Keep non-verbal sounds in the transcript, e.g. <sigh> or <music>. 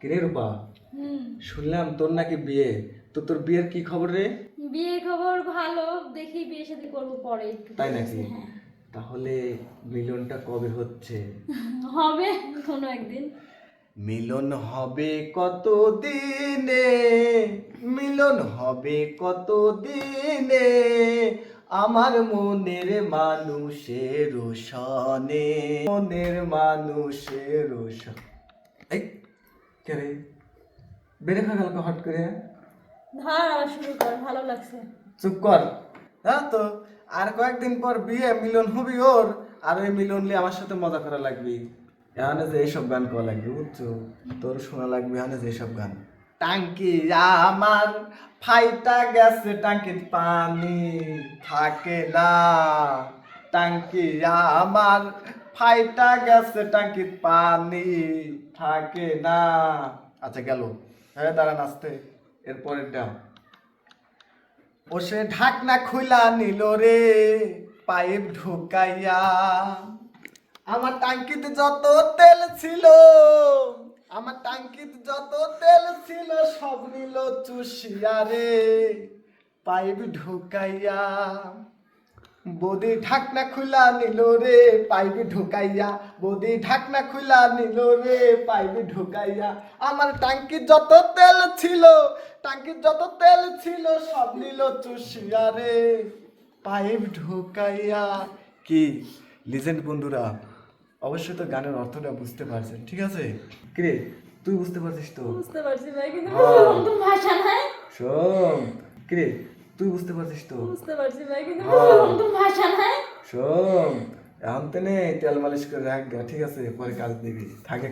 কিরে রূপা? শুনলাম তোর নাকি বিয়ে। তো তোর বিয়ের কি খবর রে? বিয়ে খবর ভালো দেখি বিয়ে শাদী করব পরে তাই নাকি? হ্যাঁ। তাহলে মিলনটা কবে হচ্ছে? <laughs> হবে কোনো একদিন। মিলন হবে কত দিনে মিলন হবে কত দিনে আমার মনের মানুষের সনে মনের মানুষের সনে এই! কে রে বেড়ে খা গেল হট করে। ধর আবার শুরু কর ভালো লাগছে। চুপ কর। হ্যাঁ তো আর কয়েকদিন পর বিয়ে মিলন হবি ওর আর ওই মিলন নিয়ে আমার সাথে মজা করা লাগবি। এখানে যে এইসব গান করা লাগবে বুঝছ? তোর শোনা লাগবে এখানে যে সব গান। টাঙ্কি আমার ফাইটা গেছে টাঙ্কির পানি থাকে না। টাঙ্কি আমার ফাইটা গেছে টাঙ্কির পানি, থাকে না। আচ্ছা গেল। হ্যাঁ দাঁড়ান আসতে। এরপরের দাও ও সে ঢাকনা খুলা নিল রে, পাইপ ঢুকাইয়া। আমার টাঙ্কিতে যত তেল ছিল, আমার টাঙ্কিতে যত তেল ছিল, সব নিল চুষিয়া রে, পাইপ ঢুকাইয়া। বদি ঢাকনা খুলা নিল রে পাইপ ঢুকাইয়া। বদি ঢাকনা খুলা নিল রে পাইপ ঢুকাইয়া। আমার টাঙ্কির যত তেল ছিল টাঙ্কির যত তেল ছিল সব নিল চুষিয়া রে। পাইপ ঢুকাইয়া। কি? লিজেন্ড বন্ধুরা অবশ্যই তো গানের অর্থটা বুঝতে পারছেন ঠিক আছে? কিরে তুই বুঝতে পারছিস তো? বুঝতে পারছি ভাই কিন্তু হ্যাঁ। ভাষা নাই। শোন। কিরে তুই বুঝতে পারছিস তো? বুঝতে পারছি ভাই কিন্তু হ্যাঁ। ভাষা নাই। শোন এখন তো নেই তেল মালিশ করে রাখ ঠিক আছে? পরে কাজ দিবি থাকে।